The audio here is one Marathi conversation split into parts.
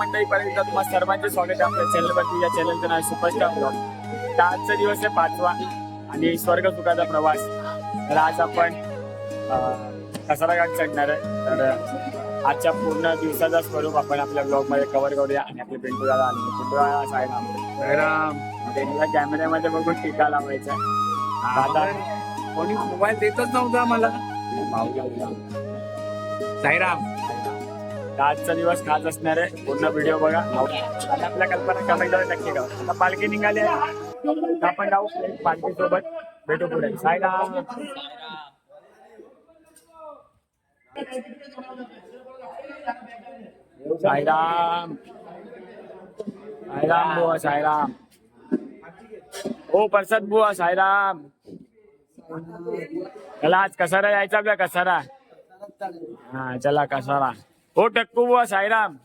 मंडळीपर्यंत तुम्हाला सर्वांचे स्वागत आहे आपल्या चॅनलवरती या चॅनलचं नाव सुपरस्टार ब्लॉग तर आजचा दिवस आहे पाचवा आणि स्वर्ग सुखाचा प्रवास. तर आज आपण कसारा घाट चढणार आहे. तर आजच्या पूर्ण दिवसाचा स्वरूप आपण आपल्या ब्लॉगमध्ये कव्हर करूया आणि आपले पिंटू दादा आणि पिंटू दादा आहे ना त्यांना कॅमेऱ्यामध्ये बघून टीका लावायचा. दादा कोणी मोबाईल देतच नव्हता मला साईराम. तर आजचा दिवस खास असणार आहे. पूर्ण व्हिडिओ बघा. आणि आपल्या कल्पना कमेंट नक्की करा. आता पालखी निघाली आहे. आपण जाऊ पालखी सोबत. भेटू पुढे. साईराम. सायराम सायराम बुवा साईराम. हो प्रसाद बुवा साईराम. चला आज कसारा यायचा आपल्या कसारा. हा चला कसारा. हो टक्कू बुवा साईराम.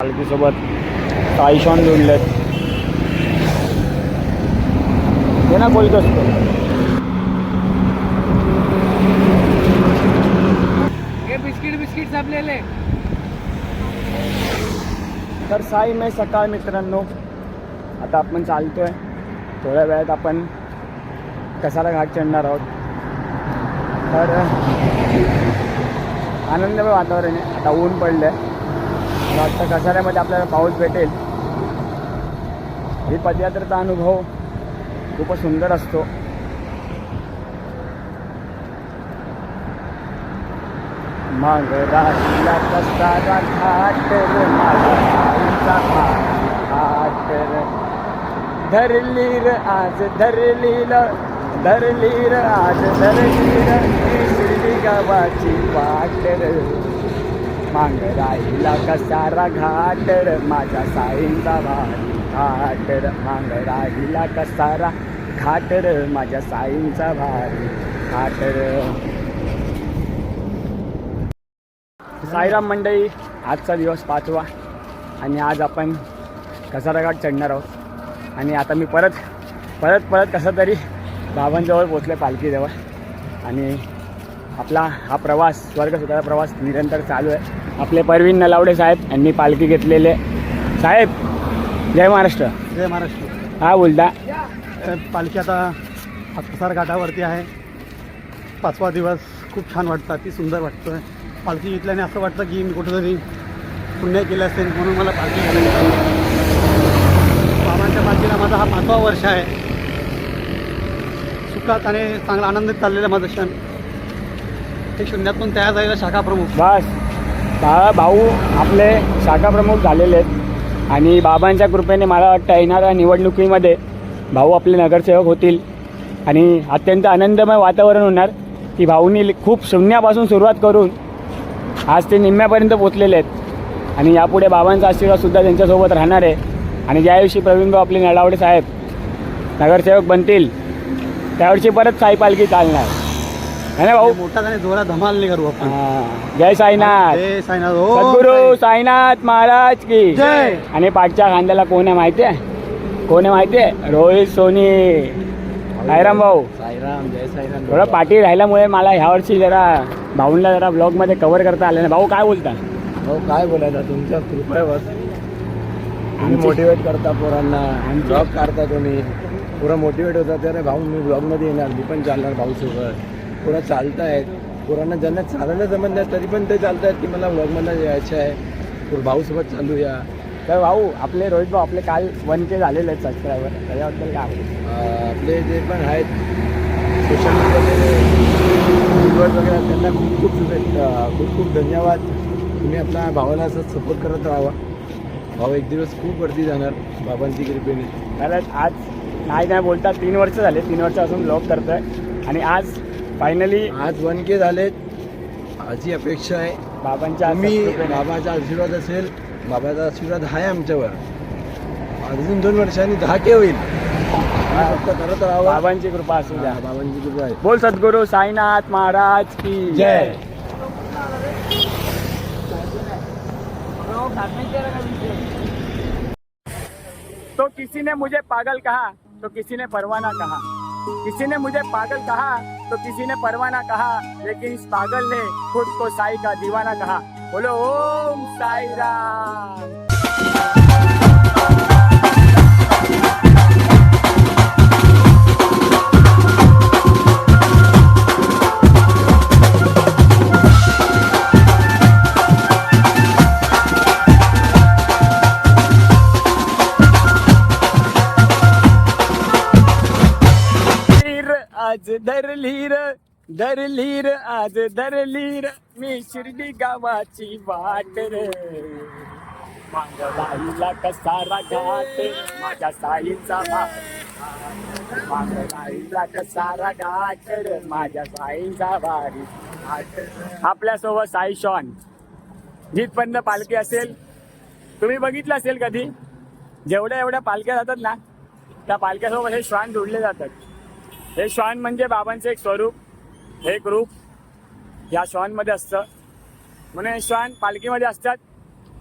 पालखी सोबत आयुष्मान जोडलेत ते ना बोलत असतो हे बिस्किट बिस्किट संपलेले. तर साई मे सकाळ मित्रांनो. आता आपण चालतोय. थोड्या वेळात आपण कसारा घाट चढणार आहोत. तर आनंदमय वातावरण आहे. आता ऊन पडलं आहे आता कसाऱ्यामध्ये आपल्याला पाऊस भेटेल. ही पदयात्रेचा अनुभव खूपच सुंदर असतो. मग राहिला कसारा घाट रे माझा घाट रे. धरली र आज धरली धरली र आज धरली र गावाची वाट र मांग राहिला कसारा घाट माझ्या साईंचा भारी घाट र मांग राहिला कसारा घाट माझ्या साईंचा भारी घाट साईराम मंडई आजचा दिवस पाचवा आणि आज आपण कसारा घाट चढणार आहोत. आणि आता मी परत परत परत कसं तरी बाबांजवळ पोचले पालखीजवळ आणि आपला हा प्रवास स्वर्गसुखाचा प्रवास निरंतर चालू आहे. आपले परवीन नलावडे साहेब यांनी पालखी घेतलेले साहेब जय महाराष्ट्र. जय महाराष्ट्र. हा बोलता. पालखी आता कसार घाटावरती आहे. पाचवा दिवस खूप छान वाटतं अति सुंदर वाटतं पालखी घेतल्याने असं वाटतं की मी कुठेतरी पुण्य केलं असेल म्हणून मला पालखी घ्यायला बाबांच्या पालखीला माझा हा पाचवा वर्ष आहे. सुखात आणि चांगला आनंदित चाललेलं माझं क्षण. ते शून्यातून तयार झालेला शाखा प्रमुख. बस. भाऊ आपले शाखा प्रमुख झालेले आहेत. आणि बाबांच्या कृपेने मला वाटतं येणाऱ्या निवडणुकीमध्ये भाऊ आपले नगरसेवक होतील. आणि अत्यंत आनंदमय वातावरण होणार की भाऊनी खूप शून्यापासून सुरुवात करून आज ते निम्म्यापर्यंत पोचलेले आहेत. आणि यापुढे बाबांचा आशीर्वादसुद्धा त्यांच्यासोबत राहणार आहे. आणि ज्या दिवशी प्रवीणभाऊ आपले नळावडे साहेब नगरसेवक बनतील त्यावर्षी परत साई पालखी चालणार. है ना भाऊ? मोठा जोरात धमाल नाही करू आपण. हा. जय साईनाथ. जय साईनाथ. सद्गुरू साईनाथ महाराज की. जय. आणि पाठच्या खांद्याला कोण आहे माहिती आहे? कोण आहे माहिती आहे? रोहित सोनी. साईराम भाऊ. साईराम जय साईराम. थोडं पाठी राहिल्यामुळे मला ह्या वर्षी जरा भाऊंला जरा ब्लॉगमध्ये कव्हर करता आलं नाही. भाऊ काय बोलता? हो काय बोलायचं? तुमच्या तुम्ही आमची- मोटिवेट करता पोरांना. आमची- ब्लॉग काढता तुम्ही. पुरा मोटिवेट होता अरे भाऊ मी ब्लॉगमध्ये येणार मी पण चालणार भाऊसोबत. पुरा चालतायत. पोरांना ज्यांना चालायला जमत नाही तरी पण ते चालतायत की मला ब्लॉगमध्ये यायचं आहे. पुरा भाऊसोबत चालूया. तर भाऊ आपले रोहित भाऊ आपले काल वन के झालेले आहेत सबस्क्रायबर त्याच्याबद्दल काय आपले जे पण आहेत सोशल व्हिडिओज वगैरे आहेत, त्यांना खूप खूप शुभेच्छा. खूप खूप धन्यवाद. तुम्ही आपल्या भावाला असं सपोर्ट करत राहावा. भाऊ एक दिवस खूप वरती जाणार बाबांची कृपेने. खरंच आज नाही नाही बोलता. तीन वर्ष झाले तीन वर्षापासून ब्लॉग करतोय. आणि आज फायनली आज वन के झालेत माझी अपेक्षा आहे. बाबांच्या कृपेने- बाबाचा आशीर्वाद असेल बाबाचा आशीर्वाद आहे आमच्यावर. अजून दोन वर्षांनी दहा के होईल. फक्त करत राहावा. बाबांची कृपा असू द्या. बाबांची कृपा आहे. बोल सद्गुरू साईनाथ महाराज की जय. तो किसी ने मुझे पागल कहा तो किसी ने परवाना कहा। किसी ने मुझे पागल कहा तो किसी ने परवाना कहा। लेकिन इस पागल ने खुद को साई का दीवाना कहा। बोलो, ओम साई राम। आज धरलीर आज धरलीर धरलीर आज धरलीर मी शिर्डी गावाची वाट रे मांगलाईला कसारा घाट माझ्या साईचा भाग मांगलाईला कसारा घाट रे माझ्या साईचा वारी आपल्यासोबत साई शॉन. जिथपर्यंत पालखी असेल. तुम्ही बघितलं असेल कधी? जेवढ्या एवढ्या पालख्या जातात ना त्या पालख्यासोबत हे श्वान जोडले जातात. हे श्वान म्हणजे बाबांचं एक स्वरूप एक रूप. या श्वानमध्ये असतं. म्हणून हे श्वान पालखीमध्ये असतात.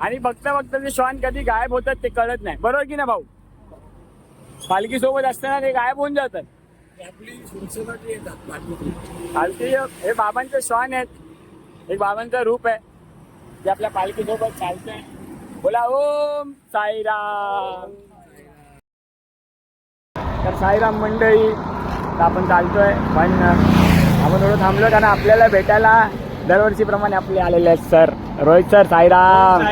आणि बघता बघता ते श्वान कधी गायब होतात ते कळत नाही. बरोबर की ना भाऊ? पालखी सोबत असताना ते गायब होऊन जातात. पालखी हे बाबांचे श्वान आहेत. एक बाबांचं रूप आहे. जे आपल्या पालखीसोबत चालतंय. बोला ओम साईराम. तर साईराम मंडळी तर आपण चालतोय. पण आपण थोडं थांबलो कारण आपल्याला भेटायला दरवर्षीप्रमाणे आपले आलेले आहेत सर. रोहित सर साईराम.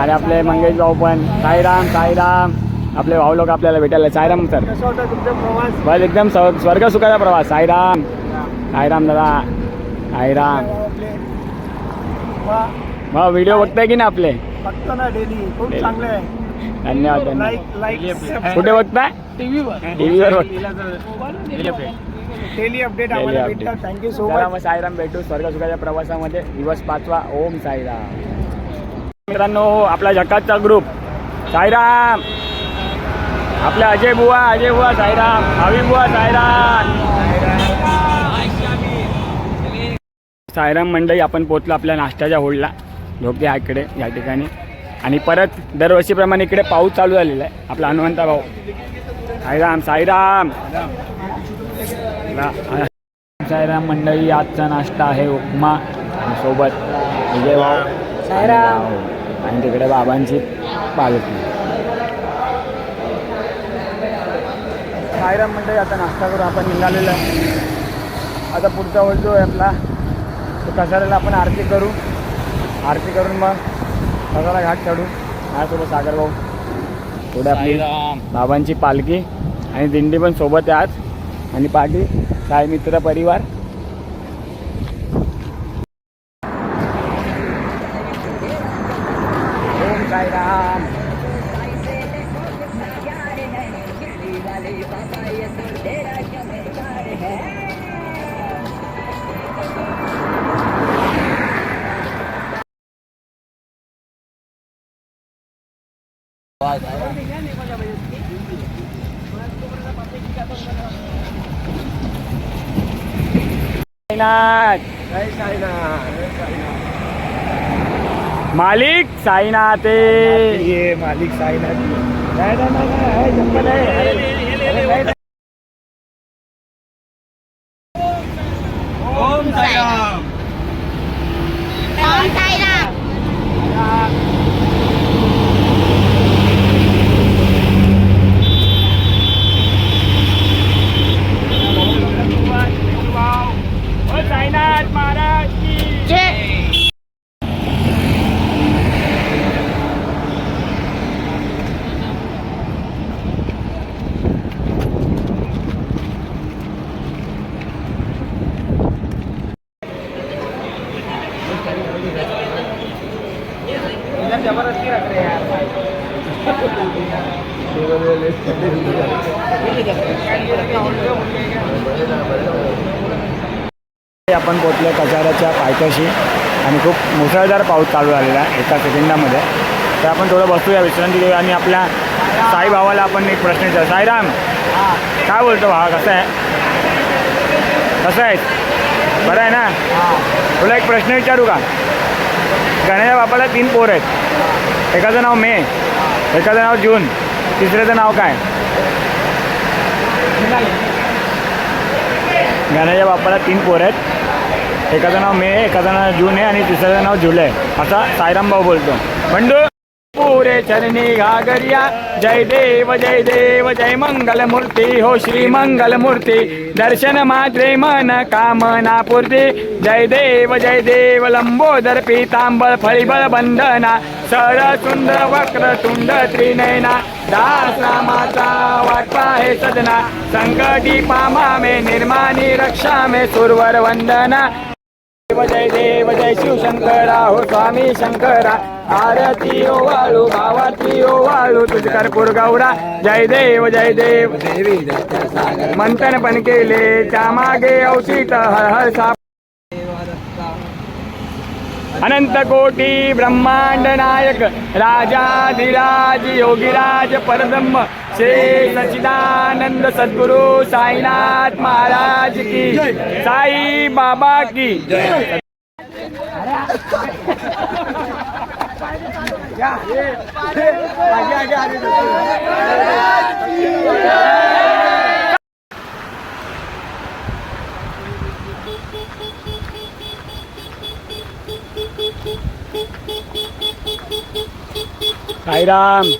आणि आपले मंगेश भाऊ पण. साईराम साईराम. आपले भाऊ लोक आपल्याला भेटायला साईराम सर. बस एकदम स्व- स्वर्ग सुखाचा प्रवास. साईराम. साईराम. दादा. साईराम. मग व्हिडिओ बघताय की ना आपले? बघतो ना डेली खूप. चांगलं आहे. धन्यवाद कुठे बघताय? टीव्हीवर टीव्हीवर बघ डेली अपडेट Daily आम्हाला update. भेटतात. थँक्यू सो चला मच साईराम भेटू. स्वर्ग सुखाच्या प्रवासामध्ये दिवस पाचवा. ओम साईराम. मित्रांनो आपला जकातचा ग्रुप साईराम! आपल्या अजय बुवा अजय बुवा साईराम. भावी बुवा साईराम. साईराम मंडळी आपण पोचलो आपल्या नाश्त्याच्या होळला झोपे आहे इकडे या ठिकाणी. आणि परत दरवर्षीप्रमाणे इकडे पाऊस चालू झालेला आहे. आपला हनुमंता भाऊ. साईराम साईराम. साईराम मंडळी आजचा नाश्ता आहे उपमा आणि सोबत विजय भाऊ. साईराम. आणि तिकडे बाबांची पालखी. साईराम मंडळी आता नाश्ता करू आपण निघालेलं आहे. आता पुढचा जो आहे आपला तो कसाऱ्याला आपण आरती करू? आरती करून मग कसारा घाट चढू. माझ्यासोबत सागर भाऊ? पुढे आपली बाबांची पालखी आणि दिंडी पण सोबत आहे आज. आणि पाठी साई मित्र परिवार. ओम साईराम. साईनाथ. जय साईनाथ मालिक साईनाथ ये मालिक साईनाथ नाही नाही, नाही, नाही, आहे, चप्पल आहे. अरे, अरे, नाही, नाही. ओम साईराम ओम साईराम साईनाथ महाराज की जय इधर जबरदस्ती रख रहे हैं यार आपण पोचलो कचाऱ्याच्या पायथ्याशी. आणि खूप मुसळधार पाऊस चालू झालेला आहे एका सेकंदामध्ये. तर आपण थोडं बसूया विश्रांती घेऊया. आणि आपल्या साई भावाला आपण एक प्रश्न विचार. साईराम काय बोलतो भावा? कसं आहे? कसं आहे बरं आहे ना? तुला एक प्रश्न विचारू का? गणेशा बापाला तीन पोर आहेत. एकाचं नाव मे एकाचं नाव जून तिसऱ्याचं नाव काय? गणाच्या बापाला तीन पोर आहेत. एकाचं नाव मे एकाचं नाव जून आहे आणि तिसऱ्याचं नाव जुलै असा सायराम भाऊ बोलतो. बंडू पुरे चरणी घागरिया. जय देव जय देव जय मंगल मूर्ती हो श्री मंगल मूर्ती दर्शन मात्रे मन कामना पूर्ती जय देव जय देव लंबोदर पीतांबर फळीबळ बंधना. सर सुंदर वक्र तुंड त्रिनयना. दास रामाचा वाटपा हे सदना संकटी पामा मे निर्माणी रक्षा मे सुरवर वंदना. जय देव जय शिवशंकरा हो स्वामी शंकरा आरती ओ वाळू भावाती ओ वाळू तुझ कर्पूर गौरा जय देव जय देव. देवी मंथन पण केले त्यामागे औषित हर हर साप अनंत कोटी ब्रह्मांड नायक राजाधिराज योगीराज परब्रह्म श्री सचिदानंद सद्गुरु साईनाथ महाराज की साई बाबा की साईराम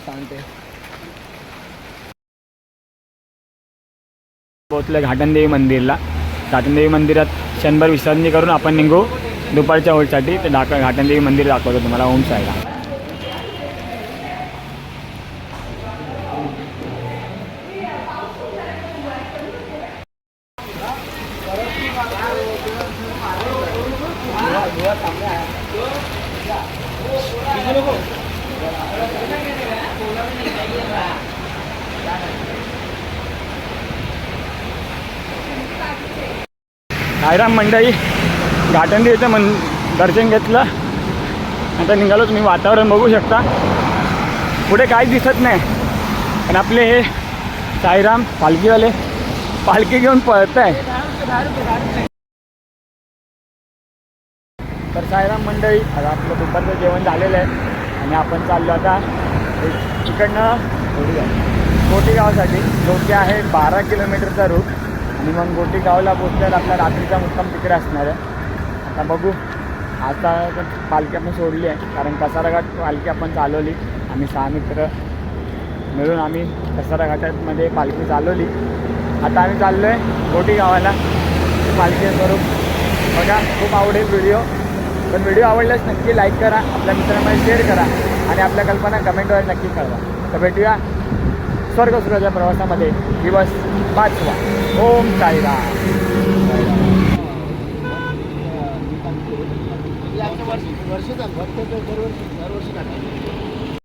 सांगते पोहोचलं घाटनदेवी मंदिरला. घाटनदेवी मंदिरात क्षणभर विसर्जनी करून आपण निघू दुपारच्या होळीसाठी. ते घाटनदेवी मंदिर दाखवतो तुम्हाला ओम साईला साईराम मंडई घाटनदेवीचं मन दर्शन घेतलं. आता निघालो तुम्ही वातावरण बघू शकता. पुढे काहीच दिसत नाही. पण आपले हे साईराम पालखीवाले पालखी घेऊन पळत आहे तर साईराम मंडळी आता आपलं दुपारचं जेवण झालेलं आहे. आणि आपण चाललो आता तिकडनं इकडनं गावासाठी? जो की आहे बारा किलोमीटरचा रूट आणि मग गोटी गावला पोचल्यावर आपला रात्रीचा मुक्काम तिकडे असणार आहे. आता बघू. आता पालखी आपण सोडली आहे. कारण कसारा घाट पालखी आपण चालवली. आम्ही सहा मित्र मिळून आम्ही कसारा घाटामध्ये पालखी चालवली. आता आम्ही चाललो आहे गोटी गावाला. पालखी स्वरूप. बघा खूप आवडेल व्हिडिओ पण व्हिडिओ आवडल्यास नक्की लाईक करा. आपल्या मित्रांमध्ये शेअर करा. आणि आपल्या कल्पना कमेंटवर नक्की कळवा. तर भेटूया. स्वर्ग सुराच्या प्रवासामध्ये दिवस पाचवा ओम साईराम वर्ष वर्ष दरवर्षी दरवर्षी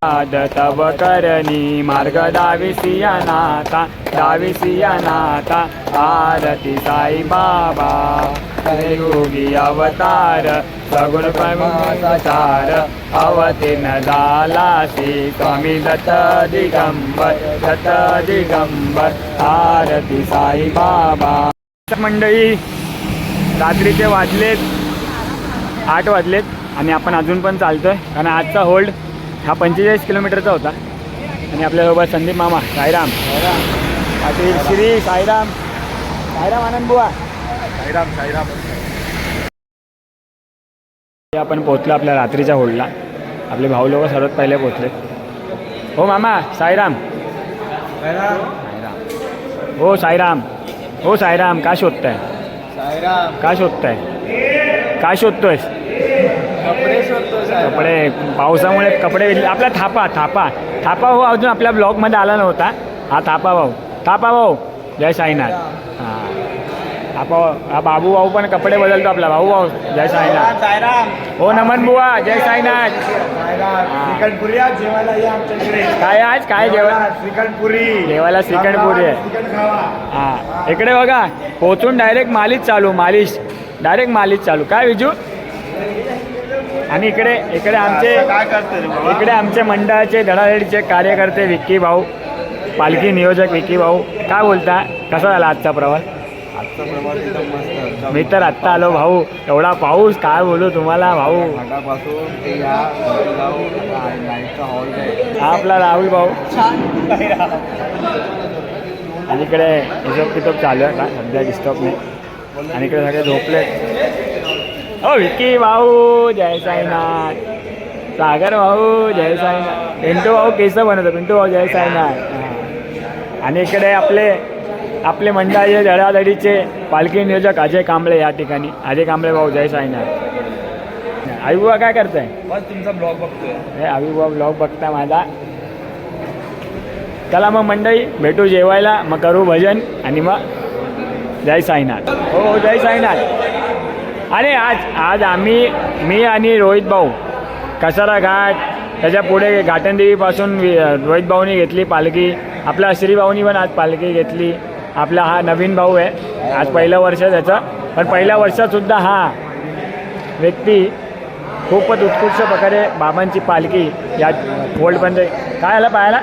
तव करणी मार्ग दाविसिया नाथा दाविसिया नाथा आरती साई बाबा योगी अवतार सगुण प्रमाचार अवतीर्ण दालासी स्वामी दत्त दिगंबर दत्त दिगंबर आरती साई बाबा. मंडळी रात्रीचे वाजलेत आठ वाजलेत आणि आपण अजून पण चालतोय कारण आजचा होल्ड हा पंचेचाळीस किलोमीटरचा होता. आणि आपल्यासोबत संदीप मामा साईराम. पाटील श्री साईराम. साईराम आनंद बुवा. साईराम साईराम. आपण पोचलो आपल्या रात्रीच्या होल्डला आपले भाऊ लोक सर्वात पहिले पोचले हो मामा साईराम. साईराम हो साईराम. हो साईराम का शोधताय? साईराम. का शोधताय? काय शोधतोयस? कपडे पावसामुळे कपडे आपला थापा थापा. थापा भाऊ अजून आपल्या ब्लॉगमध्ये आला नव्हता. हा थापा भाऊ. थापा भाऊ. जय साईनाथ. हां. थापा हा बाबू भाऊ पण कपडे बदलतो आपला. भाऊ भाऊ जय साईनाथ. हो नमन बुवा. जय साईनाथ. काय आज? काय जेवण? श्रीखंडपुरी. जेवायला श्रीखंडपुरी आहे. हां. इकडे बघा. पोचून डायरेक्ट मालिश चालू मालिश. डायरेक्ट मालिश चालू. काय विजू? आणि इकडे इकडे आमचे काय करते रे बाबा? इकडे आमचे मंडळाचे धडाधडीचे कार्यकर्ते विक्की भाऊ पालखी नियोजक विक्की भाऊ. काय बोलता? कसा झाला आजचा प्रवास? आजचा प्रवास एकदम मस्त. मी तर आत्ता आलो भाऊ. एवढा पाऊस काय बोलू तुम्हाला भाऊ? घाटापासून ते या गाव नाईटचा हॉल आहे. हा आपला राहुल भाऊ. आणि इकडे हिशोब कितोब चालू आहे का सध्या डिस्टर्ब नाही. आणि इकडे सगळे झोपले हो विकी भाऊ जय साईनाथ. सागर भाऊ जय साईनाथ. पिंटू भाऊ केस बनवतो पिंटू भाऊ जय साईनाथ. आणि इकडे आपले आपले मंडळाचे धडाधडीचे पालखी नियोजक अजय कांबळे या ठिकाणी. अजय कांबळे भाऊ जय साईनाथ. आई बुवा काय करताय? बस तुमचा ब्लॉग बघतोय. हे अभिभाव ब्लॉग बघता माझा. चला मग मंडळी भेटू जेवायला. मग करू भजन आणि मग जय साईनाथ. हो हो जय साईनाथ. अरे आज आज आम्ही मी आणि रोहित भाऊ कसारा घाट त्याच्या पुढे घाटनदेवीपासून रोहित भाऊनी घेतली पालखी. आपल्या श्रीभाऊनी पण आज पालखी घेतली. आपला हा नवीन भाऊ आहे. आज पहिलं वर्ष त्याचं. पण पहिल्या वर्षातसुद्धा हा व्यक्ती खूपच उत्कृष्ट प्रकारे बाबांची पालखी या ओल्डपर्यंत काय आलं पाहायला?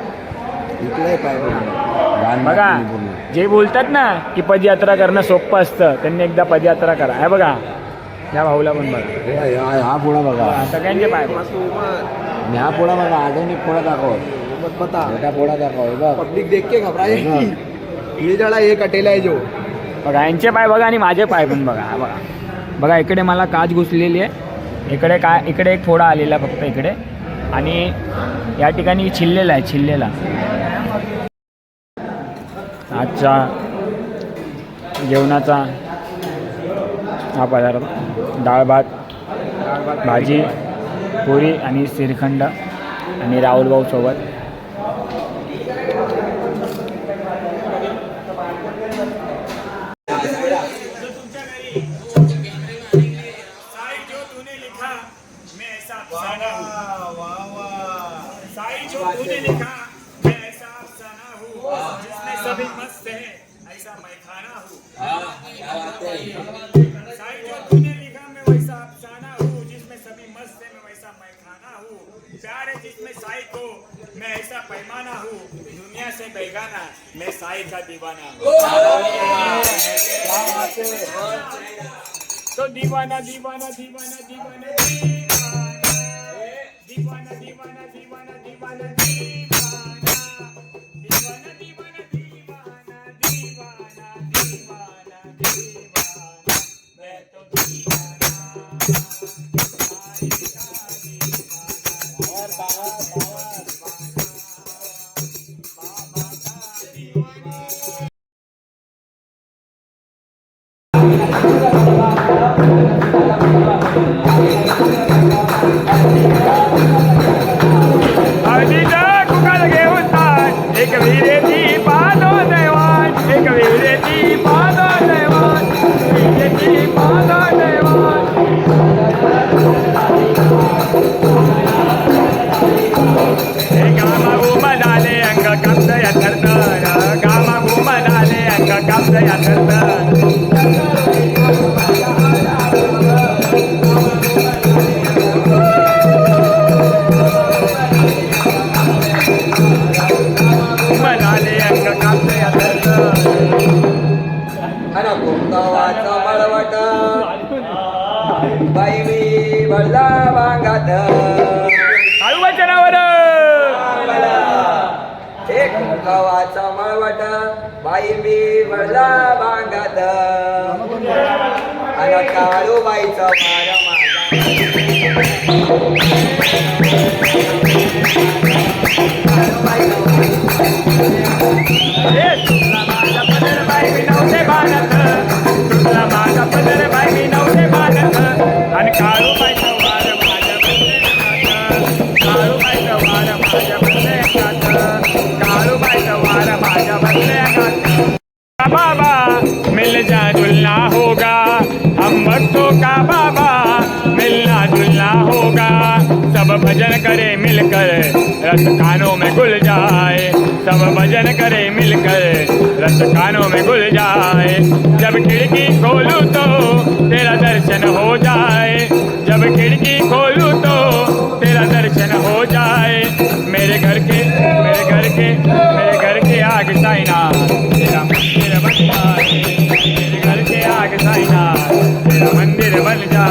बघा. जे बोलतात ना की पदयात्रा करणं सोपं असतं त्यांनी एकदा पदयात्रा करा. हे बघा या भाऊला पण बघा. हा पुढा बघा. सगळ्यांचे पाय ह्या पुढा बघा अजून एक पुढा दाखव. पता बेटा पुढा दाखव हे बघ. पब्लिक देख के घबरा ये जरा एक अटेला है जो. बघा यांचे पाय बघा आणि माझे पाय पण बघा हा बघा. बघा इकडे मला काच घुसलेली आहे. इकडे काय इकडे एक फोडा आलेला आहे फक्त इकडे. आणि या ठिकाणी छिल्लेला आहे छिल्लेला. आजचा जेवणाचा हा पदार्थ डाळ भात भाजी पुरी आणि श्रीखंड आणि राहुल भाऊ बेगाना मैं साई का दीवाना हूँ तो दीवाना दीवाना दीवाना दीवाना बाई मी भरला वांगात हळू वचनावर एक गव्हाचा मळवट बाई मी भरला वांगात. आणि काळू बाईचा वार माझा. माझा जा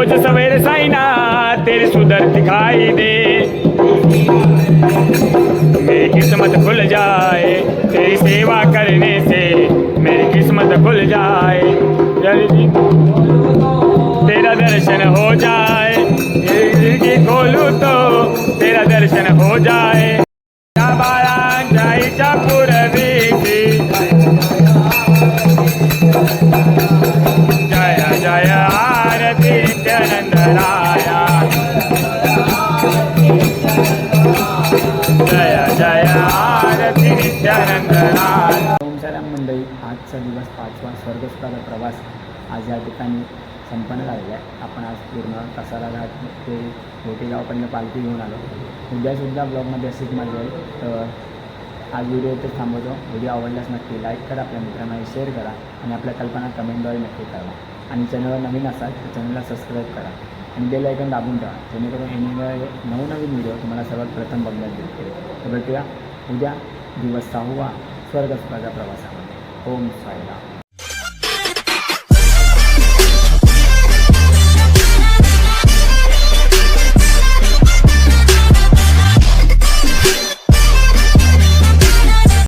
रोज सवेरे साइना तेरी सुधर दिखाई दे। मेरी किस्मत खुल जाए, तेरी सेवा करने से मेरी किस्मत खुल जाए। जय जी तेरा दर्शन हो जाए खिड़की खोलू तो तेरा दर्शन हो जाए। या बाळांच्या आईच्या आरती मंडळी आजचा दिवस पाचवा स्वर्गस्थाचा प्रवास आज या ठिकाणी संपन्न झालेला आहे. आपण आज पूर्ण कसारा घाट ते गोटेगावपर्यंत पालखी घेऊन आलो. उद्यासुद्धा ब्लॉगमध्ये अशीच मजा आहे तर आज व्हिडिओ इथेच थांबवतो. व्हिडिओ आवडल्यास नक्की लाईक करा आपल्या मित्रांना शेअर करा आणि आपल्या कल्पना कमेंटद्वारे नक्की करा आणि चॅनलवर नवीन असाल तर चॅनलला सबस्क्राईब करा आणि बेल ऐकन दाबून ठेवा जेणेकरून हे नवनवीन व्हिडिओ तुम्हाला सर्वात प्रथम बघण्यात येतील तर भेटूया उद्या दिवस सहावा स्वर्गस्वर्गाच्या प्रवासामध्ये. ओम साईराम